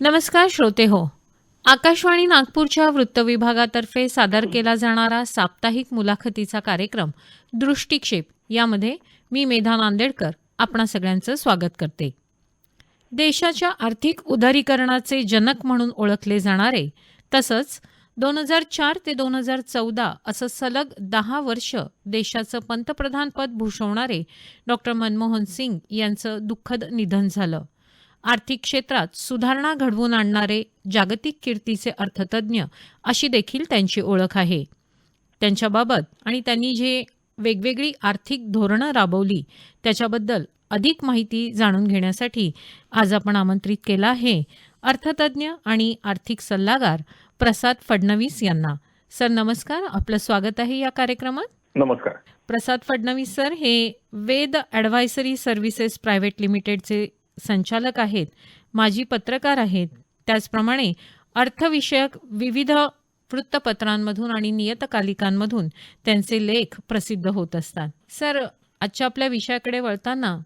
नमस्कार श्रोते हो. आकाशवाणी नागपूरच्या वृत्तविभागातर्फे सादर केला जाणारा साप्ताहिक मुलाखतीचा कार्यक्रम दृष्टिक्षेप यामध्ये मी मेधा नांदेडकर आपणा सगळ्यांचं स्वागत करते. देशाच्या आर्थिक उदारीकरणाचे जनक म्हणून ओळखले जाणारे तसंच दोन हजार चार ते दोन हजार चौदा असं सलग दहा वर्ष देशाचं पंतप्रधानपद भूषवणारे डॉक्टर मनमोहन सिंग यांचं दुःखद निधन झालं. आर्थिक क्षेत्रात सुधारणा घडवून आणणारे जागतिक कीर्तीचे अर्थतज्ज्ञ अशी देखील त्यांची ओळख आहे. त्यांच्याबाबत आणि त्यांनी जे वेगवेगळी आर्थिक धोरणं राबवली त्याच्याबद्दल अधिक माहिती जाणून घेण्यासाठी आज आपण आमंत्रित केला आहे. अर्थतज्ज्ञ आणि आर्थिक सल्लागार प्रसाद फडणवीस यांना. सर नमस्कार. आपलं स्वागत आहे या कार्यक्रमात. नमस्कार. प्रसाद फडणवीस सर हे वेद ॲडव्हायसरी सर्व्हिसेस प्रायव्हेट लिमिटेडचे संचालक आहेत माजी पत्रकार आहेत. त्याचप्रमाणे अर्थविषयक विविध वृत्तपत्रांमधून आणि नियतकालिकांमधून त्यांचे लेख प्रसिद्ध होत असतात. सर आजच्या आपल्या विषयाकडे वळताना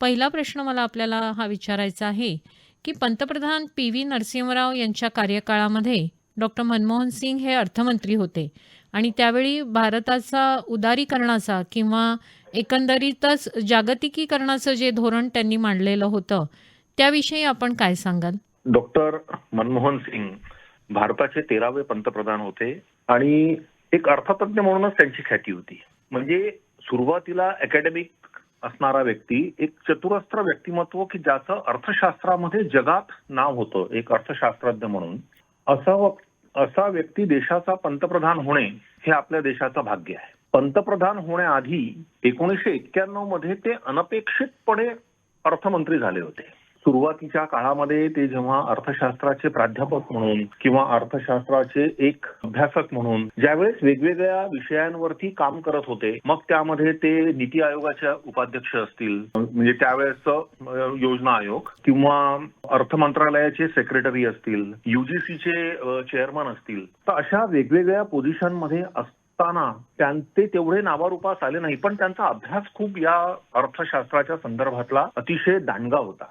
पहिला प्रश्न मला आपल्याला हा विचारायचा आहे की पंतप्रधान पी व्ही नरसिंहराव यांच्या कार्यकाळामध्ये डॉक्टर मनमोहन सिंग हे अर्थमंत्री होते आणि त्यावेळी भारताचा उदारीकरणाचा किंवा एकंदरीतच जागतिकीकरणाचं जे धोरण त्यांनी मांडलेलं होतं त्याविषयी आपण काय सांगाल? डॉक्टर मनमोहन सिंग भारताचे तेरावे पंतप्रधान होते आणि एक अर्थतज्ञ म्हणूनच त्यांची ख्याती होती. म्हणजे सुरुवातीला अकॅडमिक असणारा व्यक्ती एक चतुरस्त्र व्यक्तिमत्व की ज्याचं अर्थशास्त्रामध्ये जगात नाव होतं एक अर्थशास्त्रज्ञ म्हणून असा असा व्यक्ती देशाचा पंतप्रधान होणे हे आपल्या देशाचं भाग्य आहे. पंतप्रधान होण्याआधी एकोणीसशे एक्क्याण्णवमध्ये ते अनपेक्षितपणे अर्थमंत्री झाले होते. सुरुवातीच्या काळामध्ये ते जेव्हा अर्थशास्त्राचे प्राध्यापक म्हणून किंवा अर्थशास्त्राचे एक अभ्यासक म्हणून ज्यावेळेस वेगवेगळ्या विषयांवरती काम करत होते मग त्यामध्ये ते नीती आयोगाच्या उपाध्यक्ष असतील म्हणजे त्यावेळेस योजना आयोग किंवा अर्थ मंत्रालयाचे सेक्रेटरी असतील युजीसीचे चेअरमन असतील तर अशा वेगवेगळ्या पोझिशनमध्ये असताना ते तेवढे नावारूपास आले नाही पण त्यांचा अभ्यास खूप या अर्थशास्त्राच्या संदर्भातला अतिशय दांडगा होता.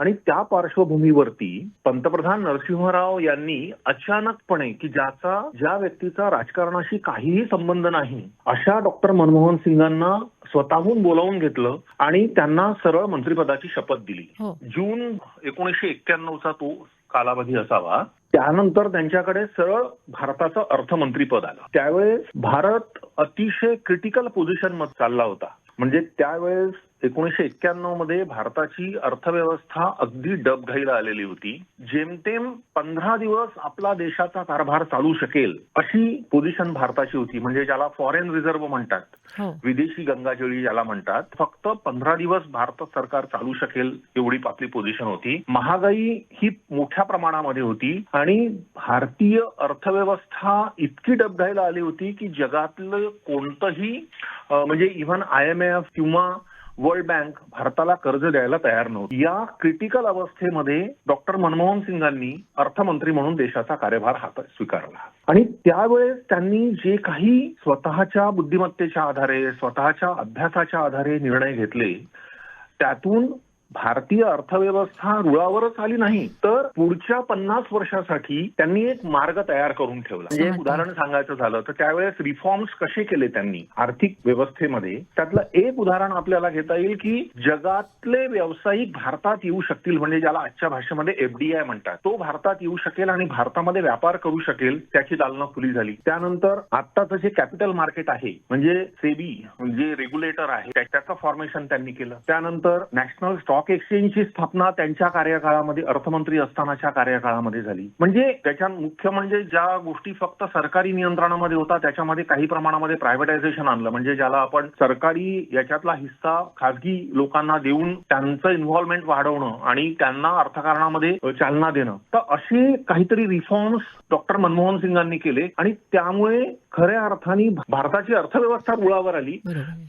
आणि त्या पार्श्वभूमीवरती पंतप्रधान नरसिंहराव यांनी अचानकपणे की ज्याचा ज्या व्यक्तीचा राजकारणाशी काहीही संबंध नाही अशा डॉक्टर मनमोहन सिंगांना स्वतःहून बोलावून घेतलं आणि त्यांना सरळ मंत्रिपदाची शपथ दिली. जून एकोणीसशे एक्क्याण्णवचा तो कालावधी असावा त्यानंतर त्यांच्याकडे सरळ भारताचं अर्थमंत्रीपद आलं. त्यावेळेस भारत अतिशय क्रिटिकल पोझिशनमध्ये चालला होता. म्हणजे त्यावेळेस एकोणीसशे एक्क्याण्णवमध्ये भारताची अर्थव्यवस्था अगदी डबघाईला आलेली होती. जेमतेम पंधरा दिवस आपला देशाचा कारभार चालू शकेल अशी पोझिशन भारताची होती. म्हणजे ज्याला फॉरेन रिझर्व्ह म्हणतात. विदेशी गंगाजळी ज्याला म्हणतात. फक्त पंधरा दिवस भारत सरकार चालू शकेल एवढी आपली पोझिशन होती. महागाई ही मोठ्या प्रमाणामध्ये होती आणि भारतीय अर्थव्यवस्था इतकी डबघाईला आली होती की जगातलं कोणतंही म्हणजे इव्हन आय एम एफ किंवा वर्ल्ड बँक भारताला कर्ज द्यायला तयार नव्हती. या क्रिटिकल अवस्थेमध्ये डॉक्टर मनमोहन सिंगांनी अर्थमंत्री म्हणून देशाचा कार्यभार हातात स्वीकारला. आणि त्यावेळेस त्यांनी जे काही स्वतःच्या बुद्धिमत्तेच्या आधारे स्वतःच्या अभ्यासाच्या आधारे निर्णय घेतले त्यातून भारतीय अर्थव्यवस्था रुळावरच आली नाही तर पुढच्या पन्नास वर्षासाठी त्यांनी एक मार्ग तयार करून ठेवला. म्हणजे एक उदाहरण सांगायचं झालं तर त्यावेळेस रिफॉर्म्स कसे केले त्यांनी? आर्थिक व्यवस्थेमध्ये. त्यातलं एक उदाहरण आपल्याला घेता येईल की जगातले व्यावसायिक भारतात येऊ शकतील म्हणजे ज्याला आजच्या भाषेमध्ये एफडीआय म्हणतात. तो भारतात येऊ शकेल आणि भारतामध्ये व्यापार करू शकेल त्याची दालना खुली झाली. त्यानंतर आत्ताचं जे कॅपिटल मार्केट आहे म्हणजे सेबी जे रेग्युलेटर आहे त्याचं फॉर्मेशन त्यांनी केलं. त्यानंतर नॅशनल स्टॉक स्टॉक एक्सचेंजची स्थापना त्यांच्या कार्यकाळामध्ये अर्थमंत्री असतानाच्या कार्यकाळामध्ये झाली. म्हणजे त्याच्या मुख्य म्हणजे ज्या गोष्टी फक्त सरकारी नियंत्रणामध्ये होता त्याच्यामध्ये काही प्रमाणामध्ये प्रायव्हेटायझेशन आणलं. म्हणजे ज्याला आपण सरकारी याच्यातला हिस्सा खासगी लोकांना देऊन त्यांचं इन्व्हॉल्वमेंट वाढवणं आणि त्यांना अर्थकारणामध्ये चालना देणं. तर असे काहीतरी रिफॉर्म्स डॉक्टर मनमोहन सिंगांनी केले आणि त्यामुळे खऱ्या अर्थाने भारताची अर्थव्यवस्था रुळावर आली.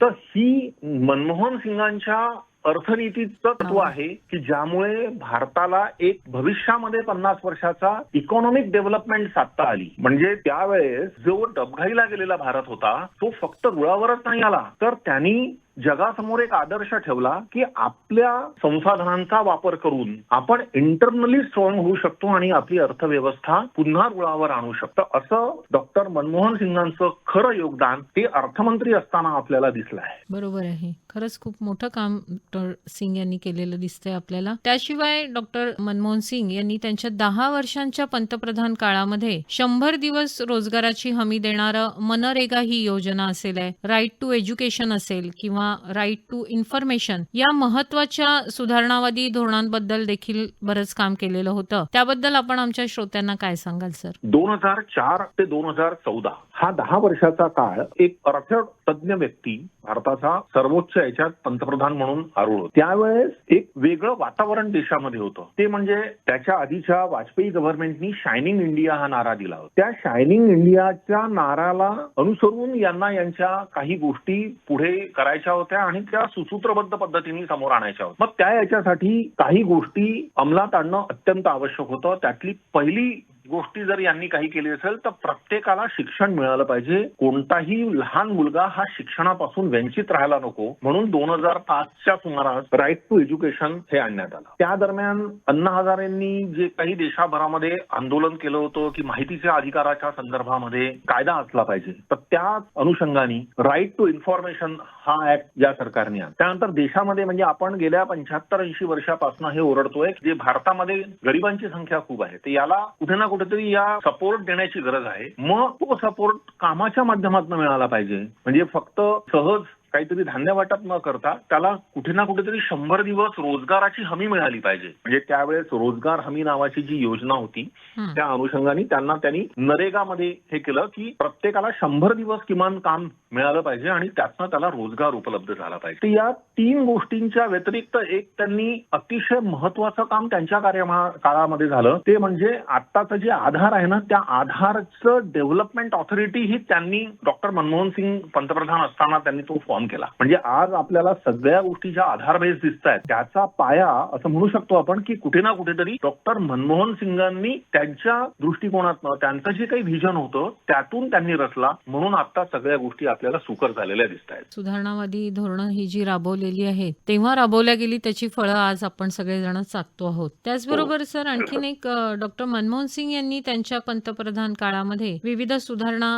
तर ही मनमोहन सिंगांच्या अर्थनीतीचं तत्व आहे की ज्यामुळे भारताला एक भविष्यामध्ये पन्नास वर्षाचा इकॉनॉमिक डेव्हलपमेंट साधता आली. म्हणजे त्यावेळेस जो डबघाईला गेलेला भारत होता तो फक्त रुळावरच नाही आला. तर त्यांनी जगासमोर एक आदर्श ठेवला की आपल्या संसाधनांचा वापर करून आपण इंटरनली स्ट्रॉंग होऊ शकतो आणि आपली अर्थव्यवस्था पुन्हा रुळावर आणू शकतो. असं डॉक्टर मनमोहन सिंगांचं खरं योगदान ते अर्थमंत्री असताना आपल्याला दिसलं आहे. बरोबर आहे. खरंच खूप मोठं काम डॉक्टर सिंग यांनी केलेलं दिसतंय आपल्याला. त्याशिवाय डॉक्टर मनमोहन सिंग यांनी त्यांच्या दहा वर्षांच्या पंतप्रधान काळामध्ये शंभर दिवस रोजगाराची हमी देणारं मनरेगा ही योजना असेल राईट टू एज्युकेशन असेल किंवा राईट टू इन्फॉर्मेशन या महत्त्वाच्या सुधारणावादी धोरणांबद्दल देखील बरंच काम केलेलं होतं. त्याबद्दल आपण आमच्या श्रोत्यांना काय सांगाल सर? दोन हजार चार ते दोन हजार चौदा हा दहा वर्षाचा काळ एक अर्थतज्ञ व्यक्ती भारताचा सर्वोच्च याच्यात पंतप्रधान म्हणून आरूढ त्यावेळेस एक वेगळं वातावरण देशामध्ये होतं. ते म्हणजे त्याच्या आधीच्या वाजपेयी गव्हर्नमेंटनी शायनिंग इंडिया हा नारा दिला होता. त्या शायनिंग इंडियाच्या नाराला अनुसरून यांना यांच्या काही गोष्टी पुढे करायच्या होत्या आणि त्या सुसूत्रबद्ध पद्धतीने समोर आणायच्या होत्या. मग त्या याच्यासाठी काही गोष्टी अंमलात आणणं अत्यंत आवश्यक होतं. त्यातली पहिली गोष्टी जर यांनी काही केली असेल तर प्रत्येकाला शिक्षण मिळालं पाहिजे. कोणताही लहान मुलगा हा शिक्षणापासून वंचित राहायला नको. म्हणून दोन हजार पाचच्या सुमारास राईट टू एज्युकेशन हे आणण्यात आलं. त्या दरम्यान अण्णा हजारेंनी जे काही देशाभरामध्ये आंदोलन केलं होतं की माहितीच्या अधिकाराच्या संदर्भामध्ये कायदा असला पाहिजे तर त्या अनुषंगाने राईट टू इन्फॉर्मेशन हा ऍक्ट या सरकारने आणला. त्यानंतर देशामध्ये म्हणजे आपण गेल्या पंच्याहत्तर ऐंशी वर्षापासून हे ओरडतोय जे भारतामध्ये गरिबांची संख्या खूप आहे ते याला कुठे ना कुठेतरी या सपोर्ट देण्याची गरज आहे. मग तो सपोर्ट कामाच्या माध्यमातून मिळाला पाहिजे. म्हणजे फक्त सहज काहीतरी धान्य वाटप न करता त्याला कुठे ना कुठेतरी शंभर दिवस रोजगाराची हमी मिळाली पाहिजे. म्हणजे त्यावेळेस रोजगार हमी नावाची जी योजना होती. त्या अनुषंगाने त्यांना त्यांनी नरेगामध्ये हे केलं की प्रत्येकाला शंभर दिवस किमान काम मिळालं पाहिजे आणि त्यातनं त्याला रोजगार उपलब्ध झाला पाहिजे. तर या तीन गोष्टींच्या व्यतिरिक्त एक त्यांनी अतिशय महत्वाचं काम त्यांच्या कार्यमा काळामध्ये झालं. ते म्हणजे आत्ताचं जे आधार आहे ना त्या आधारचं डेव्हलपमेंट ऑथॉरिटी ही त्यांनी डॉक्टर मनमोहन सिंग पंतप्रधान असताना त्यांनी तो फॉर्म केला. म्हणजे आज आपल्याला सगळ्या गोष्टी ज्या आधार बेस दिसत आहेत त्याचा पाया असं म्हणू शकतो आपण की कुठे ना कुठेतरी डॉक्टर मनमोहन सिंगांनी त्यांच्या दृष्टिकोनातनं त्यांचं जे काही व्हिजन होतं त्यातून त्यांनी रचला म्हणून आता सगळ्या गोष्टी आपल्याला सुकर झालेल्या दिसत आहेत सुधारणावादी धोरणं ही जी राबवलेली आहेत तेव्हा राबवल्या गेली त्याची फळं आज आपण सगळेजण चाकतो आहोत. त्याचबरोबर सर आणखीन एक डॉक्टर मनमोहन सिंग यांनी त्यांच्या पंतप्रधान काळामध्ये विविध सुधारणा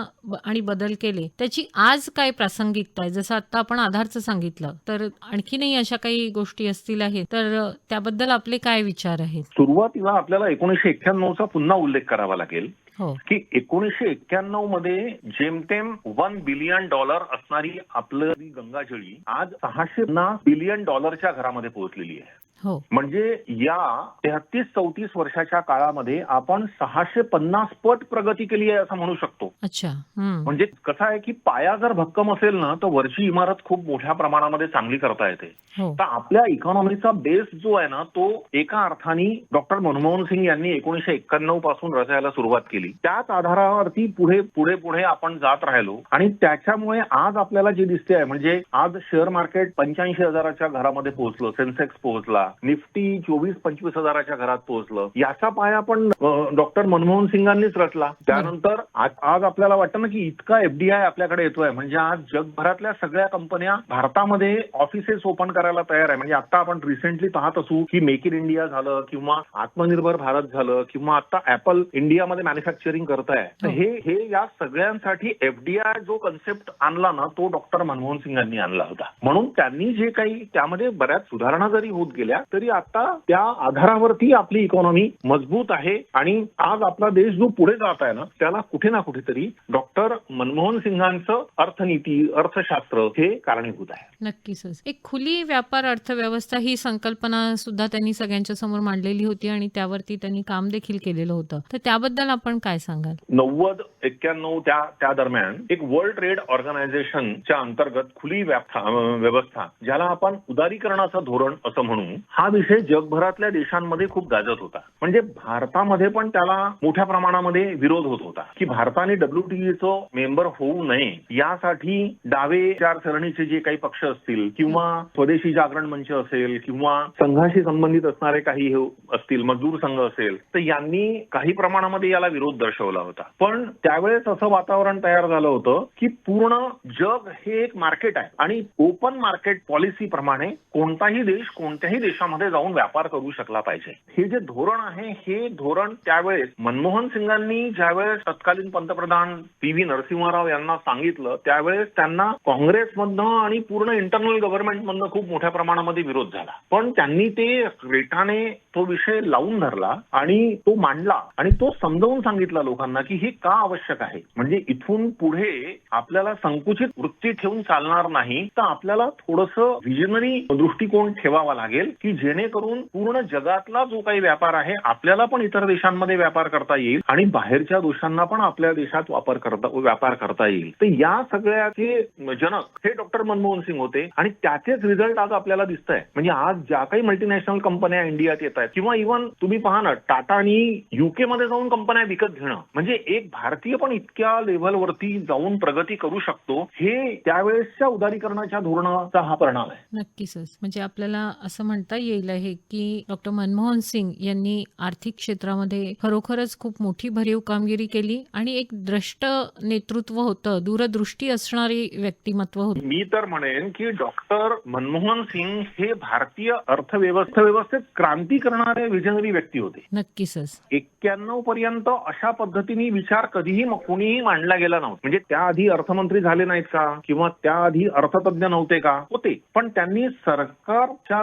आणि बदल केले. त्याची आज काय प्रासंगिकता आहे? जसं आता आपण आधारचं सांगितलं. तर आणखीनही अशा काही गोष्टी असतील आहेत तर त्याबद्दल आपले काय विचार आहेत? सुरुवातीला आपल्याला एकोणीशे एक्क्याण्णवचा पुन्हा उल्लेख करावा लागेल हो. की एकोणीसशे एक्क्याण्णवमध्ये जेमतेम वन बिलियन डॉलर असणारी आपलं गंगाजळी आज सहाशे पन्नास बिलियन डॉलरच्या घरामध्ये पोहोचलेली आहे. म्हणजे या तेहतीस चौतीस वर्षाच्या काळामध्ये आपण सहाशे पन्नास पट प्रगती केली आहे असं म्हणू शकतो. अच्छा म्हणजे कसं आहे की पाया जर भक्कम असेल ना तर वरची इमारत खूप मोठ्या प्रमाणामध्ये चांगली करता येते. हो. तर आपल्या इकॉनॉमीचा बेस जो आहे ना तो एका अर्थाने डॉक्टर मनमोहन सिंग यांनी एकोणीशे एक्क्याण्णवपासून रचायला सुरुवात केली. त्याच आधारावरती पुढे पुढे पुढे आपण जात राहिलो. आणि त्याच्यामुळे आज आपल्याला जे दिसते आहे म्हणजे आज शेअर मार्केट पंच्याऐंशी हजाराच्या घरामध्ये पोहोचलं सेन्सेक्स पोहोचला निफ्टी चोवीस पंचवीस हजाराच्या घरात पोहोचलं. याचा पाया पण डॉक्टर मनमोहन सिंगांनीच रचला. त्यानंतर आज आपल्याला वाटतं ना की इतका एफडीआय आपल्याकडे येतोय. म्हणजे आज जगभरातल्या सगळ्या कंपन्या भारतामध्ये ऑफिसेस ओपन करायला तयार आहे. म्हणजे आता आपण रिसेंटली पाहत असू की मेक इन इंडिया झालं किंवा आत्मनिर्भर भारत झालं किंवा आता ऍपल इंडियामध्ये मॅन्युफॅक्चरिंग करत आहे तर हो. हे हे या सगळ्यांसाठी एफडीआय जो कन्सेप्ट आणला ना तो डॉक्टर मनमोहन सिंगांनी आणला होता. म्हणून त्यांनी जे काही त्यामध्ये बऱ्याच सुधारणा जरी होत गेल्या तरी आता त्या आधारावरती आपली इकॉनॉमी मजबूत आहे. आणि आज आपला देश जो पुढे जात आहे ना त्याला कुठे ना कुठेतरी डॉक्टर मनमोहन सिंगांचं अर्थनीती अर्थशास्त्र हे कारणीभूत आहे. नक्कीच एक खुली व्यापार अर्थव्यवस्था ही संकल्पना सुद्धा त्यांनी सगळ्यांच्या समोर मांडलेली होती आणि त्यावरती त्यांनी काम देखील केलेलं होतं. तर त्याबद्दल आपण काय सांगाल? नव्वद एक्क्याण्णव त्या त्या दरम्यान एक वर्ल्ड ट्रेड ऑर्गनायझेशनच्या अंतर्गत खुली व्यवस्था ज्याला आपण उदारीकरणाचं धोरण असं म्हणू हा विषय जगभरातल्या देशांमध्ये खूप गाजत होता. म्हणजे भारतामध्ये पण त्याला मोठ्या प्रमाणामध्ये विरोध होत होता. की भारताने डब्ल्यूटीईचं मेंबर होऊ नये यासाठी डावे विचारसरणीचे जे काही पक्ष असतील किंवा स्वदेशी जागरण मंच असेल किंवा संघाशी संबंधित असणारे काही हे असतील मजदूर संघ असेल तर यांनी काही प्रमाणामध्ये याला विरोध दर्शवला होता. पण त्यावेळेस असं वातावरण तयार झालं होतं की पूर्ण जग हे एक मार्केट आहे. आणि ओपन मार्केट पॉलिसी प्रमाणे कोणताही देश कोणत्याही देश देशामध्ये जाऊन व्यापार करू शकला पाहिजे. हे जे धोरण आहे हे धोरण त्यावेळेस मनमोहन सिंगांनी ज्यावेळेस तत्कालीन पंतप्रधान पी व्ही नरसिंहराव यांना सांगितलं त्यावेळेस त्यांना काँग्रेसमधनं आणि पूर्ण इंटरनल गव्हर्नमेंटमधनं खूप मोठ्या प्रमाणामध्ये विरोध झाला. पण त्यांनी ते रेटाने तो विषय लावून धरला आणि तो मांडला आणि तो समजावून सांगितला लोकांना की हे का आवश्यक आहे. म्हणजे इथून पुढे आपल्याला संकुचित वृत्ती ठेवून चालणार नाही तर आपल्याला थोडस व्हिजनरी दृष्टिकोन ठेवावा लागेल की जेणेकरून पूर्ण जगातला जो काही व्यापार आहे आपल्याला पण इतर देशांमध्ये व्यापार करता येईल आणि बाहेरच्या देशांना पण आपल्या देशात वापर करता व्यापार करता येईल. तर या सगळ्याचे जनक हे डॉक्टर मनमोहन सिंग होते आणि त्याचेच रिझल्ट आज आपल्याला दिसत आहे म्हणजे आज ज्या काही मल्टीनॅशनल कंपन्या इंडियात येत आहेत किंवा इव्हन तुम्ही पहा ना टाटा आणि युके मध्ये जाऊन कंपन्या विकत घेणं म्हणजे एक भारतीय पण इतक्या लेव्हलवरती जाऊन प्रगती करू शकतो हे त्यावेळेसच्या उदारीकरणाच्या धोरणाचा हा परिणाम आहे. नक्कीच म्हणजे आपल्याला असं म्हणता येईल आहे की डॉक्टर मनमोहन सिंग यांनी आर्थिक क्षेत्रामध्ये खरोखरच खूप मोठी भरीव कामगिरी केली आणि एक द्रष्ट नेतृत्व होतं दूरदृष्टी असणारी व्यक्तिमत्व होतं. मी तर म्हणेन की डॉक्टर मनमोहन सिंग हे भारतीय अर्थव्यवस्था व्यवस्थेत क्रांती करणारे विजनरी व्यक्ती होते. नक्कीच एक्क्याण्णव पर्यंत अशा पद्धतीने विचार कधीही कोणीही मांडला गेला नव्हता. म्हणजे त्याआधी अर्थमंत्री झाले नाहीत का? किंवा त्याआधी अर्थतज्ञ नव्हते का? होते. पण त्यांनी सरकारच्या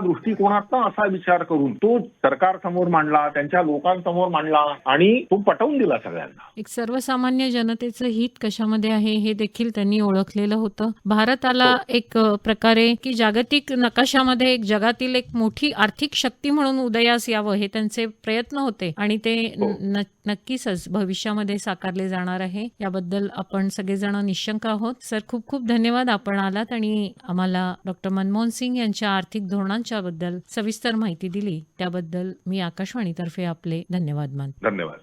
दृष्टिकोनातनं असा विचार करून तो सरकार समोर मांडला त्यांच्या लोकांसमोर मांडला आणि तो पटवून दिला सगळ्यांना एक सर्वसामान्य जनतेचं हित कशामध्ये आहे हे देखील त्यांनी ओळखलेलं होतं भारताला एक प्रकारे की जागतिक नकाशामध्ये एक जगातील एक मोठी आर्थिक शक्ती म्हणून उदयास यावं हे त्यांचे प्रयत्न होते आणि ते हो. नक्कीच भविष्यामध्ये साकारले जाणार आहे. याबद्दल आपण सगळेजण निशंक आहोत. सर खूप खूप धन्यवाद आपण आलात आणि आम्हाला डॉक्टर मनमोहन सिंग यांच्या आर्थिक धोरणांच्या बद्दल सविस्तर माहिती दिली. त्याबद्दल मी आकाशवाणीतर्फे आपले धन्यवाद मान धन्यवाद.